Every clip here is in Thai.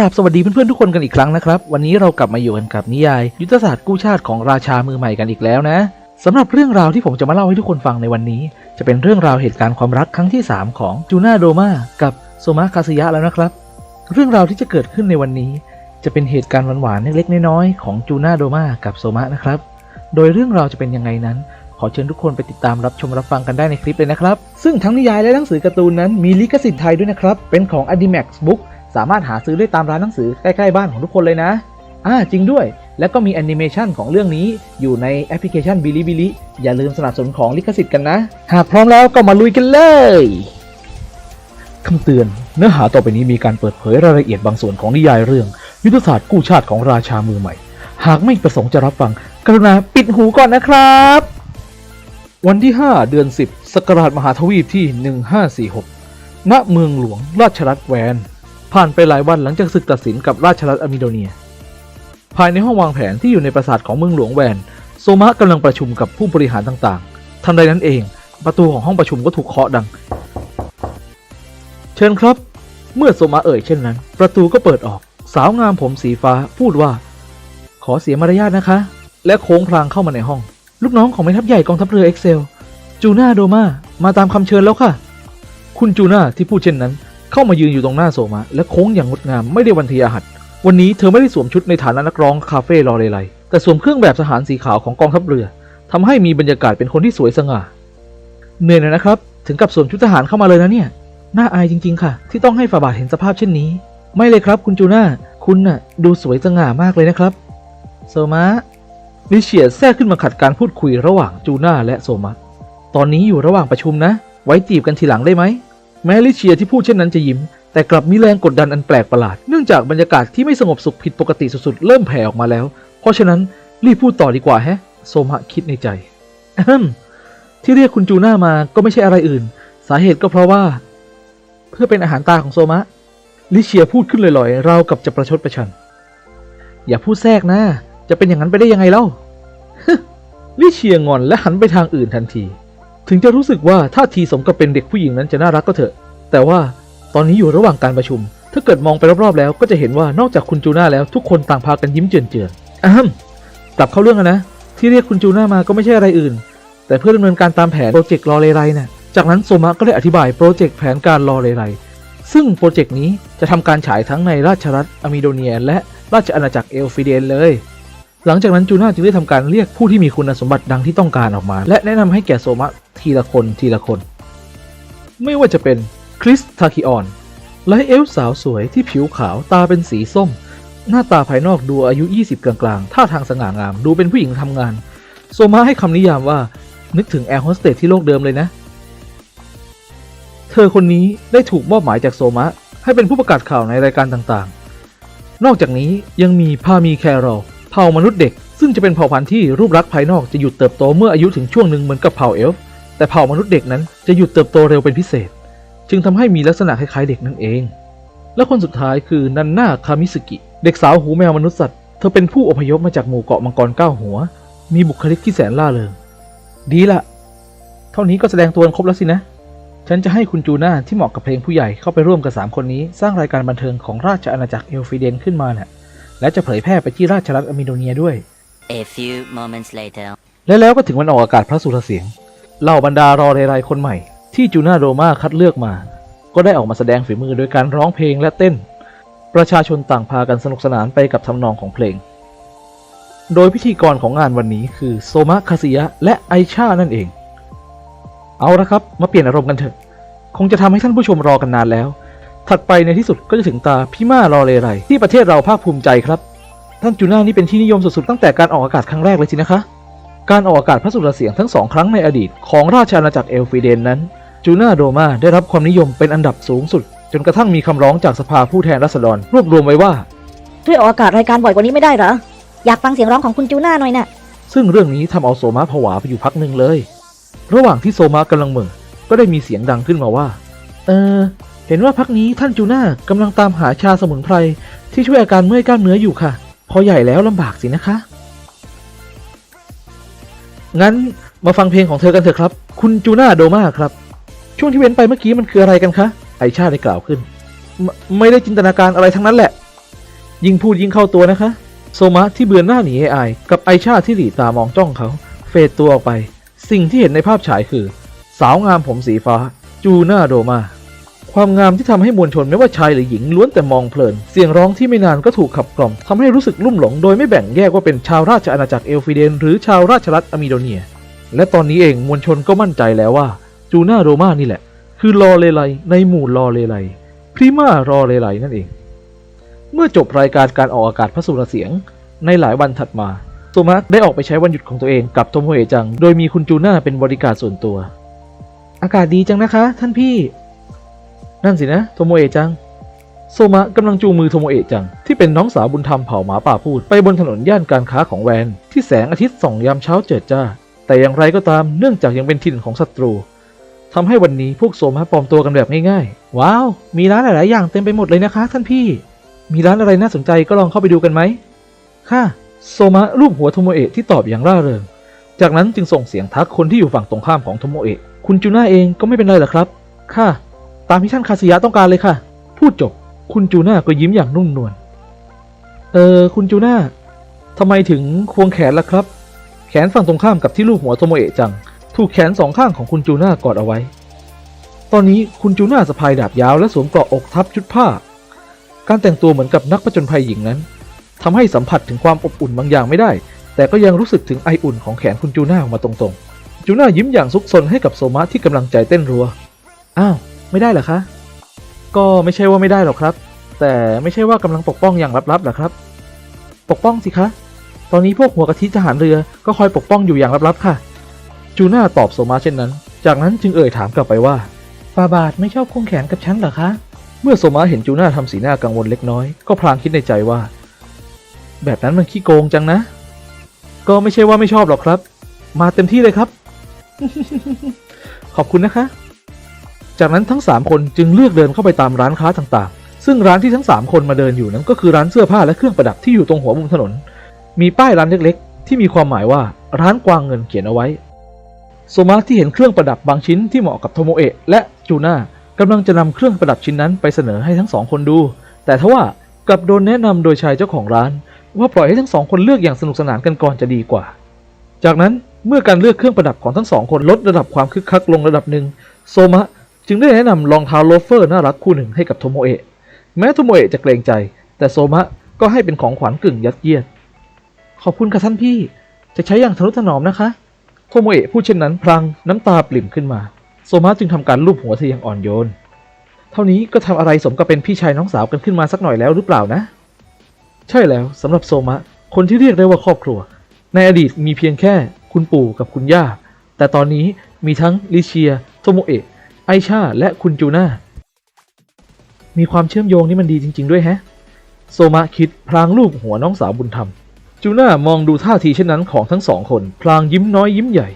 ราบสวัสดีเพื่อนๆทุกคนกันอีกครั้งนะครับ วันนี้เรากลับมาอยู่กันกับนิยาย ยุทธศาสตร์กู้ชาติของราชามือใหม่กันอีกแล้วนะสำหรับเรื่องราวที่ผมจะมาเล่าให้ทุกคนฟังในวันนี้ จะเป็นเรื่องราวเหตุการณ์ความรักครั้งที่ 3 ของจูน่าโดมากับโซมะคาสยะแล้วนะครับ เรื่องราวที่จะเกิดขึ้นในวันนี้ จะเป็นเหตุการณ์หวานๆเล็กๆน้อยๆของจูน่าโดมากับโซมะนะครับ โดยเรื่องราวจะเป็นยังไงนั้น ขอเชิญทุกคนไปติดตามรับชมรับฟังกันได้ในคลิปเลยนะครับ ซึ่งทั้งนิยายและหนังสือการ์ตูนนั้นมีลิขสิทธิ์ไทยด้วยนะครับเป็นของ Adimax Book สามารถหาซื้อได้ตามร้านหนังสือใกล้ๆบ้านของทุกคนเลยนะอ่าจริงด้วย แล้วก็มีแอนิเมชันของเรื่องนี้อยู่ในแอปพลิเคชัน Bilibili อย่าลืมสนับสนุนของลิขสิทธิ์กันนะ หากพร้อมแล้วก็มาลุยกันเลยคำเตือน เนื้อหาต่อไปนี้มีการเปิดเผยรายละเอียดบางส่วนของนิยายเรื่อง ยุทธศาสตร์กู้ชาติของราชามือใหม่ หากไม่ประสงค์จะรับฟัง กรุณาปิดหูก่อนนะครับ วันที่ 5 เดือน 10ศักราชมหาทวีปที่ 1546 ณเมืองหลวงราชรัฐแวน ผ่านไปหลายวันหลังจากศึกตัดสินกับราชรัฐอะมิโดเนีย ภายในห้องวางแผนที่อยู่ในปราสาทของเมืองหลวงแวน โซมะกำลังประชุมกับผู้บริหารต่างๆ ทันใดนั้นเอง ประตูของห้องประชุมก็ถูกเคาะดัง เชิญครับ เมื่อโซมะเอ่ยเช่นนั้น ประตูก็เปิดออก สาวงามผมสีฟ้าพูดว่า ขอเสียมารยาทนะคะ และโค้งพลางเข้ามาในห้อง ลูกน้องของแม่ทัพใหญ่กองทัพเรือเอ็กเซลจูน่าโดมามาตามคำเชิญแล้วค่ะ คุณจูน่าที่พูดเช่นนั้น เข้ามายืนอยู่ตรงหน้าโซมะและโค้งอย่างงดงามไม่ได้วันทีอาหัดวันนี้เธอไม่ได้สวมชุดในฐานะนักร้องคาเฟ่รอเลไลแต่สวมเครื่องแบบทหารสีขาวของกองทัพเรือทำให้มีบรรยากาศเป็นคนที่สวยสง่าเหนื่อยหน่อยนะครับ ถึงกับสวมชุดทหารเข้ามาเลยนะเนี่ยน่าอายจริง ๆ ค่ะ ที่ต้องให้ฝ่าบาทเห็นสภาพเช่นนี้ ไม่เลยครับคุณจูน่าคุณน่ะ ดูสวยสง่ามากเลยนะครับ โซมะลิเชียแทรกขึ้นมาขัดการพูดคุยระหว่างจูน่าและโซมะตอนนี้อยู่ระหว่างประชุมนะ ไว้จีบกันทีหลังได้ไหม แม้ลิเชียที่พูดเช่นนั้นจะยิ้ม แต่กลับมีแรงกดดันอันแปลกประหลาด เนื่องจากบรรยากาศที่ไม่สงบสุขผิดปกติสุดๆ เริ่มแผ่ออกมาแล้ว เพราะฉะนั้นรีบพูดต่อดีกว่าแฮะ โซมะคิดในใจที่เรียกคุณจูน่ามาก็ไม่ใช่อะไรอื่น สาเหตุก็เพราะว่า เพื่อเป็นอาหารตาของโซมะ ลิเชียพูดขึ้นลอยๆ ราวกับจะประชดประชัน อย่าพูดแทรกนะ จะเป็นอย่างนั้นไปได้ยังไงเล่าลิเชียงอนและหันไปทางอื่นทันที ถึงจะรู้สึกว่าท่าทีสมกับเป็นเด็กผู้หญิงนั้นจะน่ารักก็เถอะ แต่ว่าตอนนี้อยู่ระหว่างการประชุม ถ้าเกิดมองไปรอบๆแล้วก็จะเห็นว่านอกจากคุณจูน่าแล้วทุกคนต่างพากันยิ้มเจือนๆอะฮัมกลับเข้าเรื่องกันนะ ที่เรียกคุณจูน่ามาก็ไม่ใช่อะไรอื่น แต่เพื่อดำเนินการตามแผนโปรเจกต์รอเลไรน่ะจากนั้นโซมะก็ได้อธิบายโปรเจกต์แผนการรอเลไรซึ่งโปรเจกต์นี้จะทำการฉายทั้งในราชรัฐอะมิโดเนีย และราชอาณาจักรเอลฟิเดนเลย หลังจากนั้นจูน่าจึงได้ทำการเรียกผู้ที่มีคุณสมบัติดังที่ต้องการออกมา และแนะนำให้แก่โซมะทีละคนทีละคน ไม่ว่าจะเป็นคริสทาคิออนและเอลสาวสวยที่ผิวขาวตาเป็นสีส้ม หน้าตาภายนอกดูอายุ 20 กลางๆ ท่าทางสง่างาม ดูเป็นผู้หญิงทำงาน โซมาให้คำนิยามว่า นึกถึงแอร์โฮสเตสที่โลกเดิมเลยนะ เธอคนนี้ได้ถูกมอบหมายจากโซมะให้เป็นผู้ประกาศข่าวในรายการต่างๆ นอกจากนี้ยังมีพามีแครอล ผ่ามนุษย์เด็ก ซึ่งจะเป็นเผ่าพันธุ์ที่รูปลักษณ์ภายนอกจะหยุดเติบโตเมื่ออายุถึงช่วงหนึ่งเหมือนกับเผ่าเอลฟ์แต่เผ่ามนุษย์เด็กนั้นจะหยุดเติบโตเร็วเป็นพิเศษ จึงทำให้มีลักษณะคล้ายๆเด็กนั่นเอง และคนสุดท้ายคือนันนาคามิสกิ เด็กสาวหูแมวมนุษย์สัตว์เธอเป็นผู้อพยพมาจากหมู่เกาะมังกรเก้าหัว มีบุคลิกที่แสนล่าเริงดีละเท่านี้ก็แสดงตัวครบแล้วสินะฉันจะให้คุณจูน่าที่เหมาะกับเพลงผู้ใหญ่เข้าไปร่วมกับ 3 คนนี้ สร้างรายการบันเทิงของราชอาณาจักรเอลฟิเดนขึ้นมาน่ะ และจะเผยแพร่ไปที่ราชรัฐอะมิโดเนียด้วย A few moments later. และแล้วก็ถึงวันออกอากาศพระสุรเสียง เหล่าบรรดารอเรไรคนใหม่ ที่จูน่าโรมาคัดเลือกมา ก็ได้ออกมาแสดงฝีมือโดยการร้องเพลงและเต้น ประชาชนต่างพากันสนุกสนานไปกับทำนองของเพลง โดยพิธีกรของงานวันนี้คือโซมะคาซิยะและไอชานั่นเอง เอาละครับ มาเปลี่ยนอารมณ์กันเถอะ คงจะทำให้ท่านผู้ชมรอกันนานแล้ว ถัดไปในที่สุดก็จะถึงตาพี่ม่ารอเรไรที่ประเทศเราภาคภูมิใจครับ ท่านจูน่านี่เป็นที่นิยมสุดๆตั้งแต่การออกอากาศครั้งแรกเลยสินะคะ การออกอากาศพระสุรเสียงทั้งสองครั้งในอดีตของราชอาณาจักรเอลฟิเดนนั้นจูน่าโดมาได้รับความนิยมเป็นอันดับสูงสุด จนกระทั่งมีคำร้องจากสภาผู้แทนราษฎร รวบรวมไว้ว่าช่วยออกอากาศรายการบ่อยกว่านี้ไม่ได้เหรออยากฟังเสียงร้องของคุณจูน่าหน่อยน่ะซึ่งเรื่องนี้ทำเอาโซมาผวาไปอยู่พักหนึ่งเลย ระหว่างที่โซมากำลังเหม่อก็ได้มีเสียงดังขึ้นมาว่า เออ เห็นว่าพักนี้ท่านจูน่ากำลังตามหาชาสมุนไพรที่ช่วยอาการเมื่อยกล้ามเนื้ออยู่ค่ะ พอใหญ่แล้วลำบากสินะคะ งั้นมาฟังเพลงของเธอกันเถอะครับ คุณจูน่าโดมาครับ ช่วงที่เว้นไปเมื่อกี้มันคืออะไรกันคะไอชาได้กล่าวขึ้นไมไม่ได้จินตนาการอะไรทั้งนั้นแหละ ยิ่งพูดยิ่งเข้าตัวนะคะ โซมะที่เบือนหน้าหนีไอไอกับไอชาที่หลีตามองจ้องเขา เฟดตัวออกไป สิ่งที่เห็นในภาพฉายคือ สาวงามผมสีฟ้า จูน่าโดมา ความงามที่ทำให้มวลชนไม่ว่าชายหรือหญิงล้วนแต่มองเพลิน เสียงร้องที่ไม่นานก็ถูกขับกล่อมทำให้รู้สึกลุ่มหลงโดยไม่แบ่งแยกว่าเป็นชาวราชอาณาจักรเอลฟิเดน หรือชาวราชรัฐอะมิโดเนีย และตอนนี้เองมวลชนก็มั่นใจแล้วว่าจูน่าโดมานี่แหละ คือลอเลไลในหมู่ลอเลไลพริมารอเลไลนั่นเอง เมื่อจบรายการการออกอากาศพระสุรเสียง ในหลายวันถัดมาโซมะได้ออกไปใช้วันหยุดของตัวเองกับโทโมเอะจัง โดยมีคุณจูน่าเป็นบริการส่วนตัว อากาศดีจังนะคะ ท่านพี่ นั่นสินะโทโมเอะจัง โซมะกำลังจูงมือโทโมเอะจัง ที่เป็นน้องสาวบุญธรรมเผ่าหมาป่าพูดไปบนถนนย่านการค้าของแวน ที่แสงอาทิตย์ส่องยามเช้าเจิดจ้า แต่อย่างไรก็ตามเนื่องจากยังเป็นถิ่นของศัตรูทำให้วันนี้พวกโซมะปลอมตัวกันแบบง่ายๆ ว้าว มีร้านหลายๆอย่างเต็มไปหมดเลยนะคะ ท่านพี่ มีร้านอะไรน่าสนใจก็ลองเข้าไปดูกันไหม ค่ะ โซมะรูปหัวโทโมเอะที่ตอบอย่างร่าเริง จากนั้นจึงส่งเสียงทักคนที่อยู่ฝั่งตรงข้ามของโทโมเอะ คุณจูน่าเองก็ไม่เป็นไรหรอกครับ ค่ะ ตามที่ท่านคาสิยะต้องการเลยค่ะ พูดจบ คุณจูน่าก็ยิ้มอย่างนุ่มนวล เออ คุณจูน่าทำไมถึงควงแขนล่ะครับ แขนฝั่งตรงข้ามกับที่ลูกหัวโทโมเอะจัง ถูกแขนสองข้างของคุณจูน่ากอดเอาไว้ ตอนนี้คุณจูน่าสะพายดาบยาวและสวมเกราะอกทับชุดผ้า การแต่งตัวเหมือนกับนักผจญภัยหญิงนั้นทำให้สัมผัสถึงความอบอุ่นบางอย่างไม่ได้ แต่ก็ยังรู้สึกถึงไออุ่นของแขนคุณจูน่าออกมาตรงๆ จูน่ายิ้มอย่างซุกซนให้กับโซมะที่กำลังใจเต้นรัว อ้าว ไม่ได้เหรอคะ ก็ไม่ใช่ว่าไม่ได้หรอกครับ แต่ไม่ใช่ว่ากำลังปกป้องอย่างลับๆหรอครับ ปกป้องสิคะ ตอนนี้พวกหัวกะทิทหารเรือก็คอยปกป้องอยู่อย่างลับๆค่ะ จูน่าตอบโซมาเช่นนั้น จากนั้นจึงเอ่ยถามกลับไปว่าฟาบาทไม่ชอบควงแขนกับฉันเหรอคะ เมื่อโซมาเห็นจูน่าทำสีหน้ากังวลเล็กน้อยก็พลางคิดในใจว่า แบบนั้นมันขี้โกงจังนะ ก็ไม่ใช่ว่าไม่ชอบหรอกครับ มาเต็มที่เลยครับ ขอบคุณนะคะ จากนั้นทั้ง 3 คนจึงเลือกเดินเข้าไปตามร้านค้าต่างๆ ซึ่งร้านที่ทั้ง 3 คนมาเดินอยู่นั้นก็คือร้านเสื้อผ้าและเครื่องประดับที่อยู่ตรงหัวมุมถนน มีป้ายร้านเล็กๆ ที่มีความหมายว่าร้านกวางเงินเขียนเอาไว้ โซมาที่เห็นเครื่องประดับบางชิ้นที่เหมาะกับโทโมเอะและจูน่ากำลังจะนำเครื่องประดับชิ้นนั้นไปเสนอให้ทั้งสองคนดู แต่ทว่ากลับโดนแนะนำโดยชายเจ้าของร้าน ว่าปล่อยให้ทั้งสองคนเลือกอย่างสนุกสนานกันก่อนจะดีกว่า จากนั้นเมื่อการเลือกเครื่องประดับของทั้งสองคนลดระดับความคึกคักลงระดับหนึ่งโซมะ จึงได้แนะนำรองเท้าโลฟเฟอร์น่ารักคู่หนึ่งให้กับโทโมเอะแม้โทโมเอะจะเกรงใจ แต่โซมะก็ให้เป็นของขวัญกึ่งยัดเยียด ขอบคุณค่ะท่านพี่ จะใช้อย่างทนุถนอมนะคะ โทโมเอะพูดเช่นนั้นพลางน้ำตาปริ่มขึ้นมา โซมะจึงทำการลูบหัวเธออย่างอ่อนโยน เท่านี้ก็ทำอะไรสมกับเป็นพี่ชายน้องสาวกันขึ้นมาสักหน่อยแล้วหรือเปล่านะ ใช่แล้วสำหรับโซมะ คนที่เรียกได้ว่าครอบครัว ในอดีตมีเพียงแค่ คุณปู่กับคุณย่า แต่ตอนนี้มีทั้งลิเชีย โทโมเอะ ไอชาและคุณจูน่า มีความเชื่อมโยงนี่มันดีจริง ๆ ด้วยแฮะ โซมะคิดพลางลูบหัวน้องสาวบุญธรรม จูน่ามองดูท่าทีเช่นนั้นของทั้งสองคน พลางยิ้มน้อยยิ้มใหญ่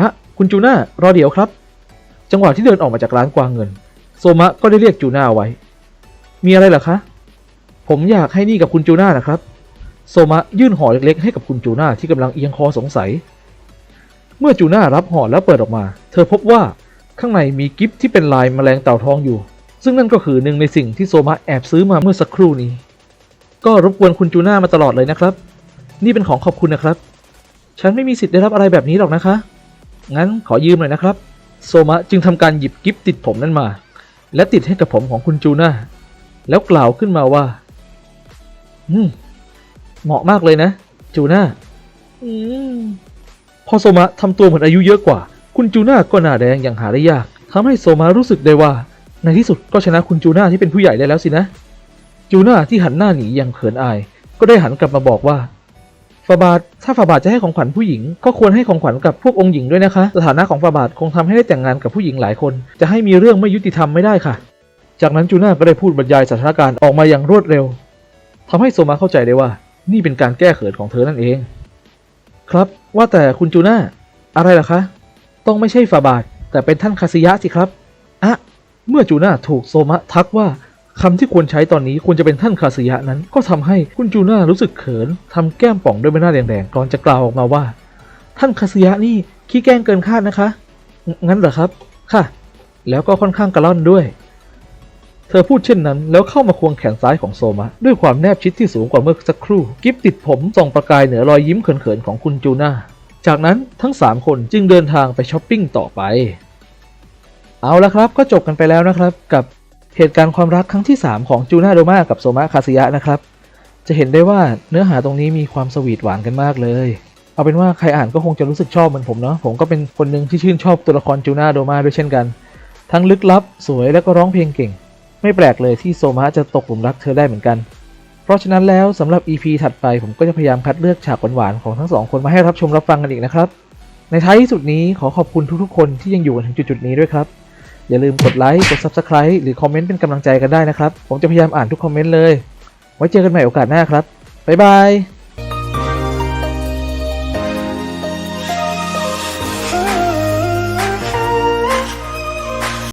อะคุณจูน่ารอเดี๋ยวครับ จังหวะที่เดินออกมาจากร้านกวางเงิน โซมะก็ได้เรียกจูน่าไว้ มีอะไรเหรอคะ ผมอยากให้นี่กับคุณจูน่านะครับ โซมะยื่นห่อเล็กๆให้กับคุณจูน่าที่กำลังเอียงคอสงสัย เมื่อจูน่ารับห่อแล้วเปิดออกมา เธอพบว่าข้างในมีกิฟต์ที่เป็นลายแมลงเต่าทองอยู่ ซึ่งนั่นก็คือหนึ่งในสิ่งที่โซมะแอบซื้อมาเมื่อสักครู่นี้ ก็รบกวนคุณจูน่ามาตลอดเลยนะครับ นี่เป็นของขอบคุณนะครับ ฉันไม่มีสิทธิ์ได้รับอะไรแบบนี้หรอกนะคะ งั้นขอยืมหน่อยนะครับ โซมะจึงทำการหยิบกิฟต์ติดผมนั้นมา และติดให้กับผมของคุณจูน่า แล้วกล่าวขึ้นมาว่า อืม เหมาะมากเลยนะ จูน่า อืม พอโซมะทำตัวเหมือนอายุเยอะกว่า คุณจูน่าก็หน้าแดงอย่างหาได้ยากทำให้โซมะรู้สึกได้ว่า ในที่สุดก็ชนะคุณจูน่าที่เป็นผู้ใหญ่ได้แล้วสินะ จูน่าที่หันหน้าหนีอย่างเขินอาย ก็ได้หันกลับมาบอกว่าฟาบาทถ้าฟาบาทจะให้ของขวัญผู้หญิง ก็ควรให้ของขวัญกับพวกองค์หญิงด้วยนะคะ สถานะของฟาบาทคงทำให้ได้แต่งงานกับผู้หญิงหลายคน จะให้มีเรื่องไม่ยุติธรรมไม่ได้ค่ะ จากนั้นจูน่าก็ได้พูดบรรยายสถานการณ์ออกมาอย่างรวดเร็วทำให้โซมาเข้าใจได้ว่า นี่เป็นการแก้เขินของเธอนั่นเอง ครับว่าแต่คุณจูน่าอะไรล่ะคะ ต้องไม่ใช่ฟาบาท แต่เป็นท่านคาซิยะสิครับอะเมื่อจูน่าถูกโซมะทักว่าคำที่ควรใช้ตอนนี้ควรจะเป็นท่านคาซิยะนั้น ก็ทำให้คุณจูน่ารู้สึกเขินทำแก้มป่องด้วยใบหน้าแดงๆก่อนจะกล่าวออกมาว่า ท่านคาซิยะนี่ขี้แกล้งเกินคาดนะคะงงั้นเหรอครับ ค่ะ แล้วก็ค่อนข้างกระล่อนด้วย ธอพูดเช่นนั้น แล้วเข้ามาควงแขนซ้ายของโซมะ ด้วยความแนบชิดที่สูงกว่าเมื่อสักครู่ กิฟติดผมส่องประกายเหนือรอยยิ้มเขินๆของคุณจูน่าจากนั้นทั้ง 3 คนจึงเดินทางไปช้อปปิ้งต่อไป เอาละครับก็จบกันไปแล้วนะครับ กับเหตุการณ์ความรักครั้งที่ 3 ของจูน่าโดมากับโซมะคาซิยะนะครับ จะเห็นได้ว่าเนื้อหาตรงนี้มีความสวีทหวานกันมากเลย เอาเป็นว่าใครอ่านก็คงจะรู้สึกชอบเหมือนผมเนาะผมก็เป็นคนหนึ่งที่ชื่นชอบตัวละครจูน่าโดมาด้วยเช่นกัน ทั้งลึกลับสวยและก็ร้องเพลงเก่ง ไม่แปลกเลยที่โซมะจะตกหลุมรักเธอได้เหมือนกัน เพราะฉะนั้นแล้วสำหรับ EP ถัดไปผมก็จะพยายามคัดเลือกฉากหวานๆของทั้งสองคนมาให้รับชมรับฟังกันอีกนะครับ ในท้ายที่สุดนี้ขอขอบคุณทุกๆ คนที่ยังอยู่กันถึงจุดๆนี้ด้วยครับ อย่าลืมกดไลค์กด Subscribe หรือคอมเมนต์เป็นกำลังใจกันได้นะครับ ผมจะพยายามอ่านทุกคอมเมนต์เลย ไว้เจอกันใหม่โอกาสหน้าครับบ๊ายบาย